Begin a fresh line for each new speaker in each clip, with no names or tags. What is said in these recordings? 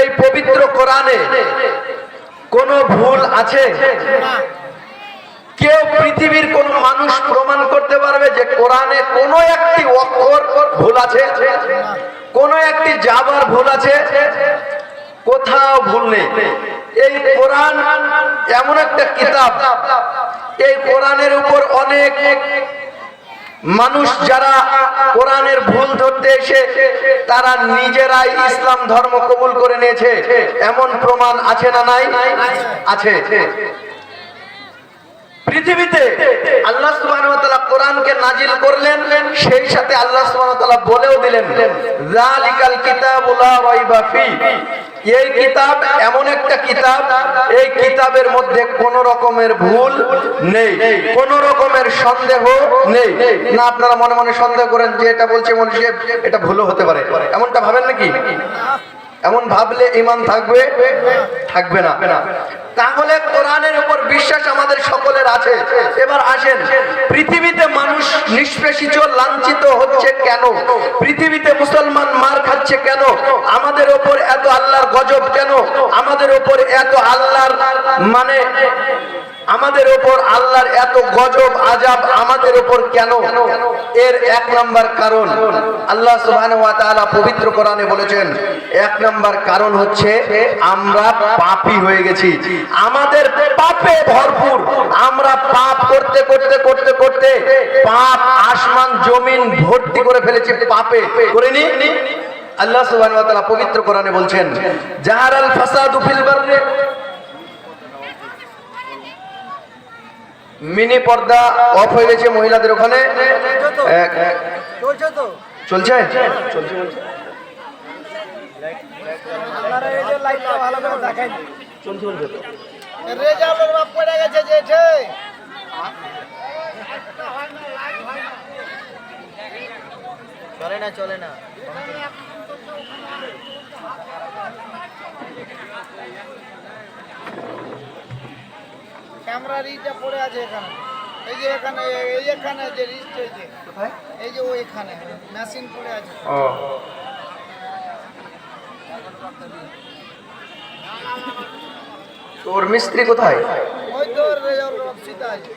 এই পবিত্র কোরআনে কোন ভুল আছে? কেউ পৃথিবীর কোন মানুষ প্রমাণ করতে পারবে যে কোরআনে কোন একটি অক্ষর ভুল আছে? কোন একটি যাবার ভুল আছে? কোথাও ভুল নেই। এই কোরআন এমন একটা কিতাব। এই কোরআনের উপর অনেক মানুষ যারা কোরআনের ভুল ধরতে এসে, তারা নিজেরাই ইসলাম ধর্ম কবুল করে নিয়েছে। এমন প্রমাণ আছে না নাই? আছে। পৃথিবীতে আল্লাহ সুবহানাহু ওয়া তাআলা কোরআনকে নাজিল করলেন, সেই সাথে আল্লাহ সুবহানাহু ওয়া তাআলা বলেও দিলেন, যালিকাল কিতাবু লা রাইবা ফি। এই কিতাব এমন একটা কিতাব, এই কিতাবের মধ্যে কোন রকমের ভুল নেই, কোন রকমের সন্দেহ নেই। না, আপনারা মনে মনে সন্দেহ করেন যে এটা বলছে মনীষী এটা ভুলও হতে পারে। এমনটা ভাবেন নাকি? এমন ভাবলে ইমান থাকবে? থাকবে না। তাহলে কোরআনের উপর বিশ্বাস আমাদের সকলের আছে। এবার আসেন, পৃথিবীতে মানুষ নিষ্পেষিত, লাঞ্ছিত হচ্ছে কেন? পৃথিবীতে মুসলমান মার খাচ্ছে কেন? আমাদের ওপর এত আল্লাহর গজব কেন? আমাদের ওপর এত আল্লাহর মানে আমাদের ওপর আল্লাহর এত গজব আজাব আমাদের ওপর কেন? এর এক নাম্বার কারণ, আল্লাহ সুবহানাহু পবিত্র কোরআনে বলেছেন, এক নাম্বার কারণ হচ্ছে আমরা পাপী হয়ে গেছি। আমাদের পাপে ভরপুর। আমরা পাপ করতে করতে করতে করতে পাপ, আসমান, জমিন ভর্তি করে ফেলেছি, পাপে। করিনি? আল্লাহ সুবহানাহু ওয়া তাআলা পবিত্র কোরআনে বলছেন, জাহারাল ফাসাদু ফিল বাররি মিনি পর্দা অফ হয়ে গেছে মহিলাদের ওখানে।
চলছে? চলে না আপনারা এই যে লাইটটা ভালো করে দেখাই
চলছে বলছে তো
রেজাল্টের বাপ পড়ে গেছে জেঠে চলে না চলে না ক্যামেরার ইটা পড়ে আছে এখানে। এই যে এখানে এই এখানে যে রিস্ট হয়েছে এই যে ও এখানে মেশিন পড়ে আছে।
ও। তোর মিস্ত্রি কোথায়?
ওই তো রেজাল্ট বাপ আছে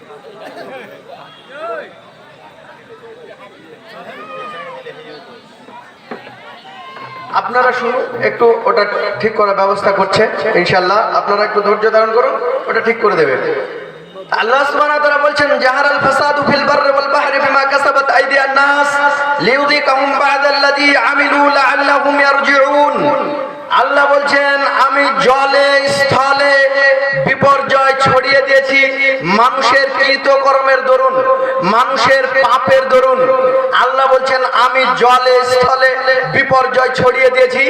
আপনারা শুনুন, একটু ওটা ঠিক করার ব্যবস্থা করছে ইনশাল্লাহ আপনারা একটু ধৈর্য ধারণ করুন, ওটা ঠিক করে দেবে। আল্লাহ বলছেন কাসাবাত নাস আল্লাহ বলছেন, আমি জলে, স্থলে বিপর্যয় দিয়েছি, মানুষের কৃতকর্মের দরুন, মানুষের পাপের দরুন। আল্লাহ বলছেন, আমি জলে, স্থলে বিপর্যয় ছড়িয়ে দিয়েছি,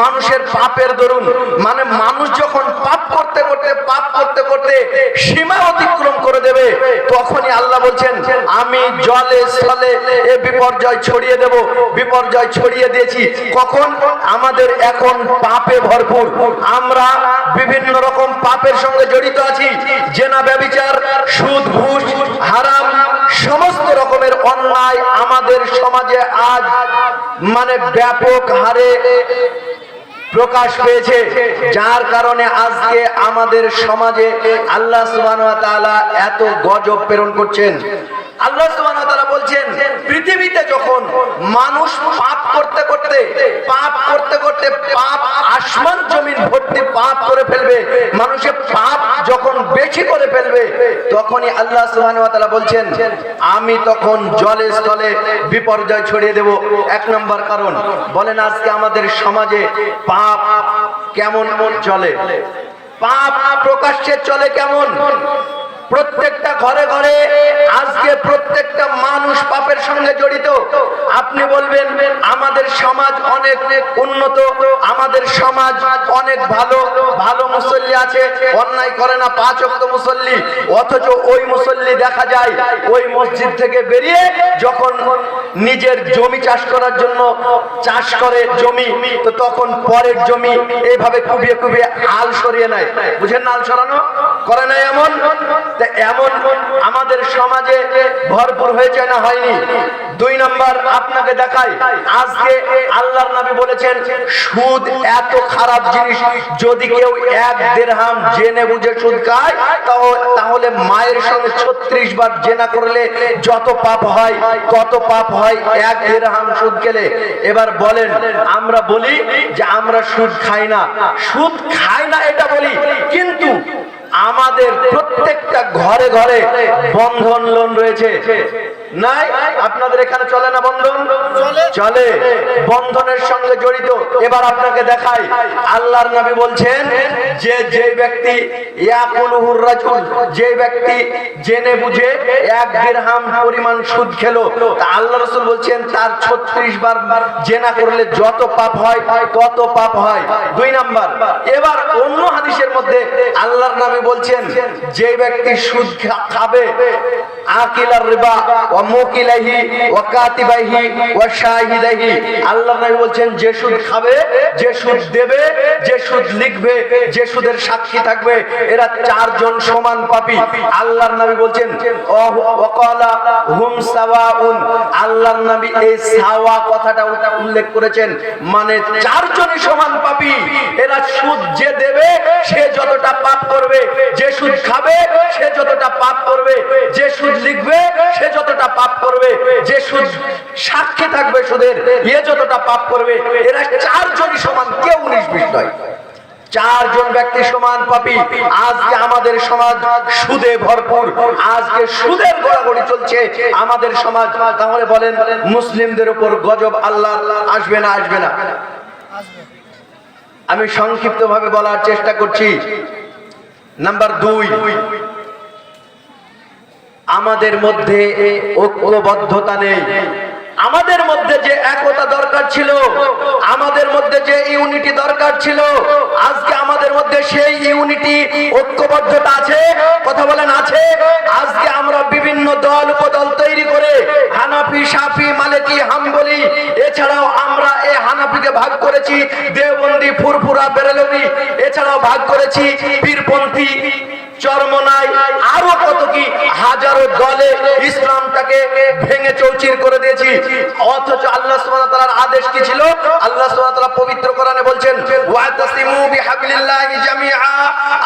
মানুষের পাপের দরুন। মানে মানুষ যখন পাপ করতে করতে পাপ করতে করতে সীমা অতিক্রম করে দেবে। তখনই আল্লাহ বলছেন, আমি জলে, স্থলে এ বিপর্যয় ছড়িয়ে দেব। বিপর্যয় ছড়িয়ে দিয়েছি। কখন? আমাদের এখন পাপে ভরপুর। আমরা বিভিন্ন রকম পাপের সঙ্গে জড়িত আছি। জেনা, ব্যবিচার, সুদ, ঘুষ, হারাম, সমস্ত রকমের অন্যায় আমাদের সমাজে আজ মানে ব্যাপক হারে প্রকাশ পেয়েছে যার কারণে আজকে আমাদের সমাজে আল্লাহ তাআলা এত গজব প্রেরণ করছেন। আল্লাহ সুবহানাহু ওয়া তাআলা বলছেন পৃথিবীতে যখন মানুষ পাপ করতে করতে, পাপ করতে করতে পাপ, আসমান জমিন ভর্তি পাপ করে ফেলবে মানুষের পাপ যখন বেশি করে ফেলবে, তখনই আল্লাহ তাআলা বলছেন, আমি তখন জলে স্থলে বিপর্যয় ছড়িয়ে দেব। এক নম্বর কারণ, বলেন আজকে আমাদের সমাজে পাপ কেমন চলে? পাপ প্রকাশ্যে চলে কেমন? প্রত্যেকটা ঘরে ঘরে আজকে প্রত্যেকটা মানুষ পাপের সঙ্গে জড়িত। আপনি বলবেন, আমাদের সমাজ অনেক উন্নত, আমাদের সমাজ অনেক ভালো ভালো মুসল্লি আছে, অন্যায় করে না পাঁচ অক্ত মুসল্লি, অথচ ওই মুসল্লি দেখা যায়, ওই মসজিদ থেকে বেরিয়ে যখন নিজের জমি চাষ করার জন্য চাষ করে জমি, তো তখন পরের জমি এইভাবে কুবিয়ে কুবিয়ে আল সরিয়ে নেয়। বুঝেন না আল সরানো? করে না এমন? এমন আমাদের সমাজে ভরপুর হয়েছে না হয়নি? দুই নম্বর আপনাকে দেখাই, আজকে আল্লাহর নবী বলেছেন, সুদ এত খারাপ জিনিস, যদি কেউ এক দেড়হাম জেনে বুঝে সুদ খায় তাহলে মায়ের সঙ্গে ছত্রিশ বার জেনা করলে যত পাপ হয় কত পাপ হয়, এক দেড়হাম সুদ খেলে। এবার বলেন, আমরা বলি যে আমরা সুদ খাই না। সুদ খাই না এটা বলি, কিন্তু আমাদের প্রত্যেকটা ঘরে ঘরে বন্ধন লোন রয়েছে। নাই আপনাদের এখানে চলে না বন্ধন?
চলে।
বন্ধনের সঙ্গে জড়িত। এবার আপনাকে দেখাই আল্লাহর নবী বলছেন যে যে ব্যক্তি ইয়াকুলুহুর রাজুল যে ব্যক্তি জেনে বুঝে এক দিরহাম পরিমাণ সুদ খেলো তা আল্লাহ রাসূল বলছেন তার 36 বার জেনা করলে যত পাপ হয় তত পাপ হয়। দুই নাম্বার। এবার অন্য হাদিসের মধ্যে আল্লাহর নবী বলছেন যে ব্যক্তি সুদ খাবে আকিলার রিবা সাক্ষী থাকবে, এরা চারজন সমান আল্লাহর নবী বলছেন আল্লাহর নবী এই সাওয়া কথাটা উল্লেখ করেছেন মানে চারজনই সমান পাপী। এরা সুদ যে দেবে, সে যতটা পাপ করবে। যে সুদ খাবে, সে যতটা পাপ করবে। যে সুদ লিখবে, সে যতটা পাপ করবে, যে সুদ সাক্ষী থাকবে সুদের, এ যতটা পাপ করবে, এরা চারজনই সমান, কেউ উনিশ বিশ নয়। চারজন ব্যক্তি সমান পাপী। আজকে আমাদের সমাজ সুদে ভরপুর। আজকে সুদের গড়াগড়ি চলছে আমাদের সমাজ। তাহলে বলেন, মুসলিমদের উপর গজব আল্লাহ আসবে না আসবে না? আমি সংক্ষিপ্ত ভাবে বলার চেষ্টা করছি। নাম্বার দুই আমাদের মধ্যে ঐক্যবদ্ধতা নেই। আমাদের মধ্যে যে একতা দরকার ছিল, আমাদের মধ্যে যে ইউনিটি দরকার ছিল, আজকে আমাদের মধ্যে সেই ইউনিটি, ঐক্যবদ্ধতা আছে? কথা বলেন, আছে। আজকে আমরা বিভিন্ন দল, উপদল তৈরি করে হানাফি সাফি মালিকি, হাম্বলি, এছাড়াও আমরা এই হানাফিকে ভাগ করেছি, দেওবন্দি, ফুরফুরা বেরেলভি এছাড়াও ভাগ করেছি কত কি হাজারো দলে ইসলামটাকে ভেঙে চৌচির করে দিয়েছি। অথচ আল্লাহ সুবহানাহু তাআলার আদেশ কি ছিল? আল্লাহ সুবহানাহু তাআলা পবিত্র কোরআনে বলছেন, ওয়াতাসিমু বিহাবলিল্লাহি জামিআ।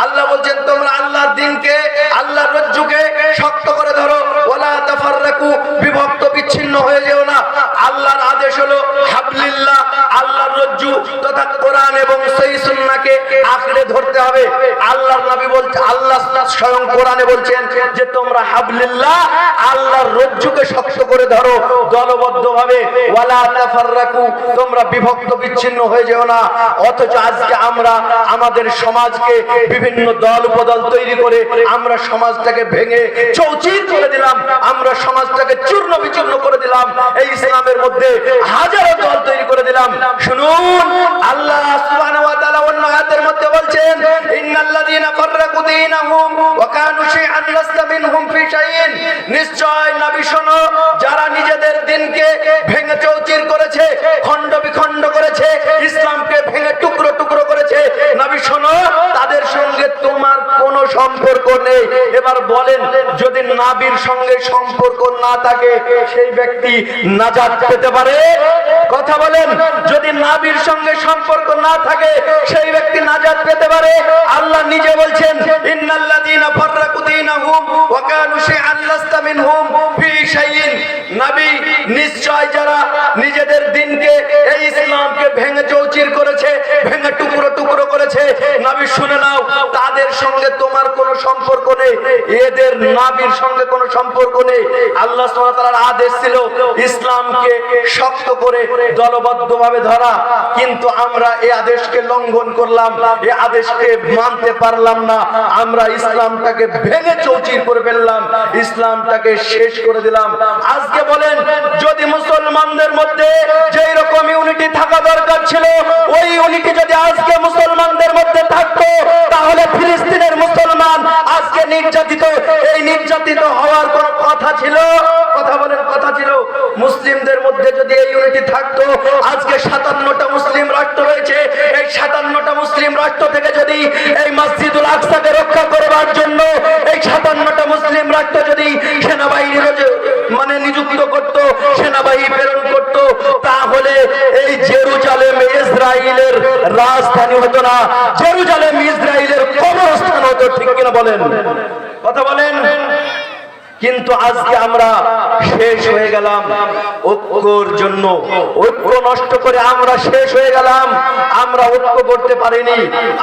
আল্লাহ বলছেন, তোমরা আল্লাহর দ্বীনকে আল্লাহর রজ্জুকে শক্ত করে ধরো। ওয়ালা তাফাররাকু, বিভক্ত বিচ্ছিন্ন হয়ে যেও না। আল্লাহর আদেশ হলো হাবলিল্লাহ তথা কোরআন এবং সহি সুন্নাহকে আঁকড়ে ধরতে হবে। নবী বলছে আল্লাহ স্বয়ং কোরআনে বলছেন যে, তোমরা হাবলিল্লাহ আল্লাহর রজ্জুকে শক্ত করে ধরো দলবদ্ধভাবে। ওয়ালা তাফাররাকু, তোমরা বিভক্ত বিচ্ছিন্ন হয়ে যেও না। অথচ আজকে আমরা আমাদের সমাজকে বিভিন্ন দল উপদল তৈরি করে আমরা সমাজটাকে ভেঙে চৌচির করে দিলাম। আমরা সমাজটাকে চূর্ণ বিচূর্ণ করে দিলাম। এই ইসলামের মধ্যে হাজারো দল তৈরি করে দিলাম। শুনুন যারা নিজেদের দিনকে ভেঙে চৌচির করেছে খণ্ড বিখণ্ড করেছে ইসলামকে ভেঙে টুকরো টুকরো করেছে নবী শোনো তাদের সঙ্গে তোমার কোনো সম্পর্ক নেই এবার বলেন, যদি নাবির সঙ্গে সম্পর্ক না থাকে, সেই ব্যক্তি নাজাত পেতে পারে? কথা বলেন, যদি নাবির সঙ্গে সম্পর্ক না থাকে, সেই ব্যক্তি নাজাত পেতে পারে? আল্লাহ নিজে বলছেন, ইন্নাল্লাযীনা ফাররাকু দীনাহুম ওয়া কানু শাইআন লাস্তা মিনহুম ফি শাইইন। নবী, নিশ্চয় যারা নিজেদের দিনকে এই ইসলামকে ভেঙে চৌচির করেছে ভেঙে টুকরো টুকরো করেছে নবী শুনে নাও তাদের সঙ্গে তোমার কোনো এদের নাবির সঙ্গে কোনো সম্পর্ক নেই। আল্লাহ তাআলার আদেশ ছিল ইসলামকে শক্ত করে দলবদ্ধভাবে ধরা। কিন্তু আমরা এই আদেশকে লঙ্ঘন করলাম। এই আদেশকে মানতে পারলাম না। আমরা ইসলামটাকে ভেঙে চৌচির করে ফেললাম। ইসলামটাকে শেষ করে দিলাম। আজকে বলেন, যদি মুসলমানদের মধ্যে যেই রকম ইউনিটি থাকা দরকার ছিল, ওই ইউনিটি যদি আজকে মুসলমানদের নির্যাতিত, এই নির্যাতিত হওয়ার কোন কথা ছিল? কথা বলেন কথা ছিল, মুসলিমদের মধ্যে যদি এই ইউনিটি থাকতো, আজকে সাতান্নটা মুসলিম রাষ্ট্র রয়েছে। এই সাতান্নটা মুসলিম রাষ্ট্র থেকে যদি এই মসজিদুল আকসাকে রক্ষা করবার জন্য, এই সাতান্নটা মুসলিম রাষ্ট্র যদি সেনাবাহিনী মানে নিযুক্ত করত, সেনাবাহিনী প্রেরণ করত, তাহলে এই জেরুজালেমে ইসরায়েলের রাজধানী হতো না জেরুজালেম ইসরায়েলের কবরস্থান হতো ঠিক কিনা বলেন? কথা বলেন। কিন্তু আজকে আমরা শেষ হয়ে গেলাম। ঐক্যর জন্য, ঐক্য নষ্ট করে আমরা শেষ হয়ে গেলাম। আমরা ঐক্য করতে পারিনি,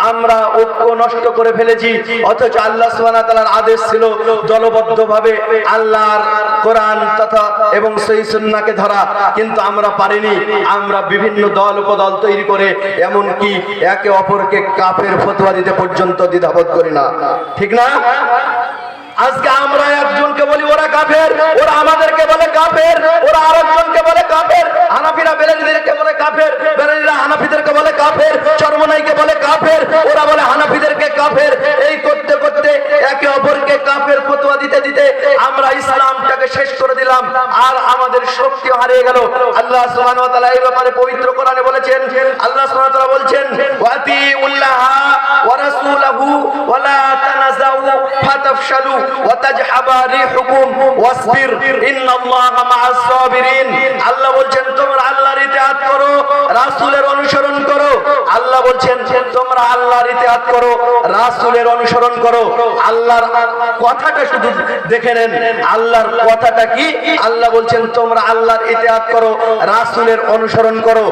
আমরা ঐক্য নষ্ট করে ফেলেছি। অথচ আল্লাহ সুবহানাহু তাআলার আদেশ ছিল, দলবদ্ধভাবে আল্লাহর কোরআন তথা এবং সেই সুন্নাহকে ধরা। কিন্তু আমরা পারিনি, আমরা বিভিন্ন দল, উপদল তৈরি করে এমন কি একে অপরকে কাফের ফতোয়া দিতে পর্যন্ত দ্বিধাবোধ করি না। ঠিক না? আজকে আমরা একজনকে বলি, ওরা কাফের। ওরা আমাদেরকে বলে কাফের। ওরা আরেকজনকে বলে কাফের। হানাফিরা বেরেলিদেরকে বলে কাফের। বেরেলিরা হানাফিদেরকে বলে কাফের। চরমনাইকে বলে কাফের। ওরা বলে হানাফিদেরকে কাফের। এই করতে করতে একে অপরকে কাফের ফতোয়া দিতে দিতে আমরা ইসলামটাকে শেষ করে দিলাম। আর আমাদের শক্তি হারিয়ে গেল। আল্লাহ সুবহানাহু ওয়া তাআলা এই ব্যাপারে পবিত্র কোরআনে বলেছেন। আল্লাহ সুবহানাহু ওয়া তাআলা বলছেন ওয়াতি উল্লাহা ওয়া রাসূলাহু ওয়া লা তানাজাউ ফাতাফশালু। অনুসরণ করো।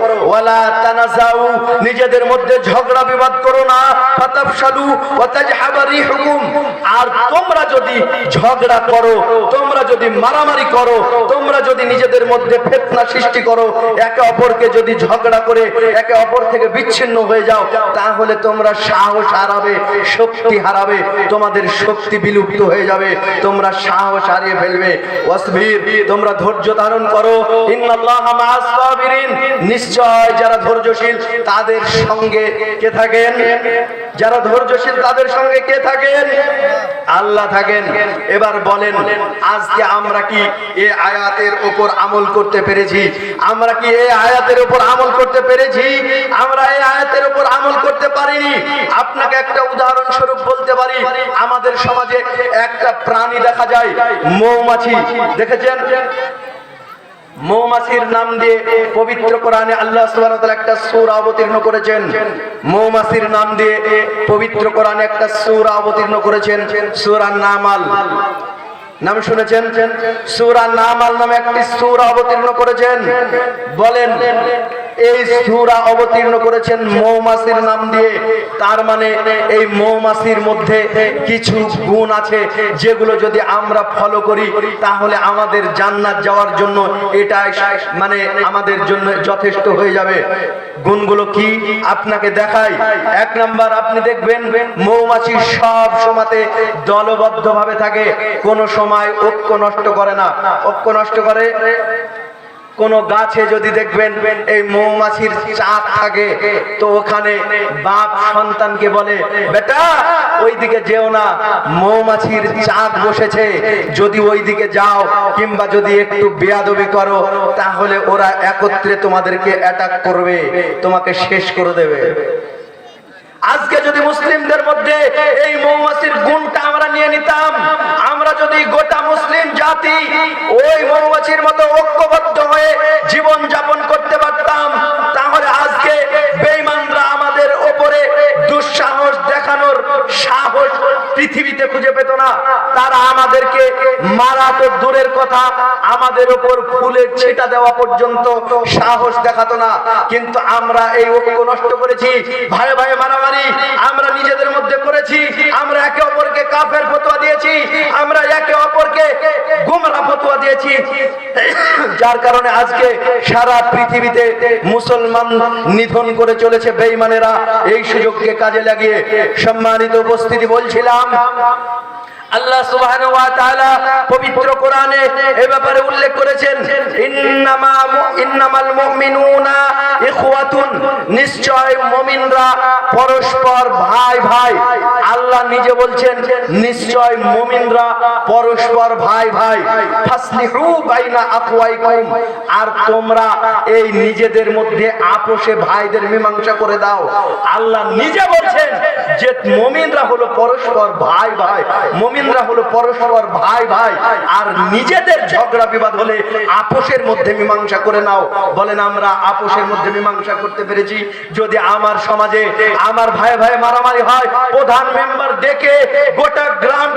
নিজেদের মধ্যে ঝগড়া বিবাদ করো না। আর তোমরা ঝগড়া করো, তোমরা যদি মারামারি করো, তোমরা যদি নিজেদের মধ্যে ফিতনা সৃষ্টি করো, একে অপরকে যদি ঝগড়া করে একে অপর থেকে বিচ্ছিন্ন হয়ে যাও, তাহলে তোমরা সাহস হারাবে, শক্তি হারাবে, তোমাদের শক্তি বিলুপ্ত হয়ে যাবে, তোমরা সাহস হারিয়ে ফেলবে। ওয়াসবির, তোমরা ধৈর্য ধারণ করো। নিশ্চয় যারা ধৈর্যশীল, তাদের সঙ্গে কে থাকেন? যারা ধৈর্যশীল তাদের সঙ্গে কে থাকেন? আল্লাহ থাকেন। এবার বলেন, আজকে আমরা কি এই আয়াতের উপর আমল করতে পেরেছি? আমরা কি এই আয়াতের উপর আমল করতে পেরেছি? আমরা এই আয়াতের উপর আমল করতে পারিনি। আপনাকে একটা উদাহরণ স্বরূপ বলতে পারি। আমাদের সমাজে একটা প্রাণী দেখা যায়, মৌমাছি। দেখেছেন? মৌমাছির নাম দিয়ে পবিত্র কোরআনে আল্লাহ একটা সুর অবতীর্ণ করেছেন। মৌমাছির নাম দিয়ে পবিত্র কোরআনে একটা সুর অবতীর্ণ করেছেন, সূরা নামাল। নাম শুনেছেন? সূরা নামাল নামে একটি সুর অবতীর্ণ করেছেন। বলেন এই সূরা অবতীর্ণ করেছেন মৌমাছির নাম দিয়ে। তার মানে এই মৌমাছির মধ্যে কিছু গুণ আছে যেগুলো যদি আমরা ফলো করি, তাহলে আমাদের জান্নাত যাওয়ার জন্য এটা মানে আমাদের জন্য যথেষ্ট হয়ে যাবে। গুণগুলো কি? আপনাকে দেখাই। এক নাম্বার, আপনি দেখবেন মৌমাছি সব সময়তে দলবদ্ধ ভাবে থাকে, কোনো সময় ঐক্য নষ্ট করে না। ঐক্য নষ্ট করে? কোন গাছে যদি দেখবেন এই মৌমাছির চাঁদ থাকে, তো ওখানে বাপ সন্তানকে বলে, বেটা, ওইদিকে যেও না, মৌমাছির চাঁদ বসেছে, যদি ওইদিকে যাও কিংবা যদি একটু বেয়াদবি করো, তাহলে ওরা একত্রে তোমাদেরকে অ্যাটাক করবে, তোমাকে শেষ করে দেবে। আজকে যদি মুসলিমদের মধ্যে এই মৌমাছির গুণটা আমরা নিয়ে নিতাম, আমরা যদি গোটা মুসলিম জাতি ওই মৌমাছির মতো ঐক্যবদ্ধ হয়ে জীবন যাপন করতে পারতাম, তাহলে আজকে বেঈমানরা আমাদের ওপরে দুঃসাহস দেখানোর সাহস পৃথিবীতে খুঁজে পেত না। তারা আমাদেরকে মারা তো দূরের কথা, আমাদের ওপর ফুলের ছিটা দেওয়া পর্যন্ত সাহস দেখাতো না। কিন্তু আমরা এই ঐক্য নষ্ট করেছি। ভাই ভাই, মারামারি আমরা নিজেদের মধ্যে করেছি। আমরা একে অপরকে কাফের ফতোয়া দিয়েছি। আমরা একে অপরকে গুমরা ফতোয়া দিয়েছি। যার কারণে আজকে সারা পৃথিবীতে মুসলমান নিধন করে চলেছে বেঈমানেরা। এই সুযোগকে কাজে লাগিয়ে সম্মানিত উপস্থিতি বলছিলাম। আল্লাহ সুবহানাহু ওয়া তাআলা পবিত্র কোরআনে এ ব্যাপারে উল্লেখ করেছেন, ইন্নামা ইন্নামাল মুমিনুনা ইখওয়াতুন। নিশ্চয় মুমিনরা পরস্পর ভাই ভাই। আল্লাহ নিজে বলছেন, নিশ্চয় মুমিনরা পরস্পর ভাই ভাই। ফাসলিহু বাইনা আখওয়াইকুম আর তোমরা এই নিজেদের মধ্যে আপোষে ভাইদের মীমাংসা করে দাও। আল্লাহ নিজে বলছেন যে মুমিনরা হলো পরস্পর ভাই ভাই। মুমিন মমিনরা হলো পরস্পর ভাই ভাই। আর নিজেদের ঝগড়া বিবাদ হলে আপোষের মধ্যে মীমাংসা করে নাও। বলেন, আমরা আপোষের মধ্যে মীমাংসা করতে পেরেছি। যদি আমার সমাজে আমার ভাই ভাই মারামারি হয়, প্রধান মেম্বার ডেকে গোটা গ্রাম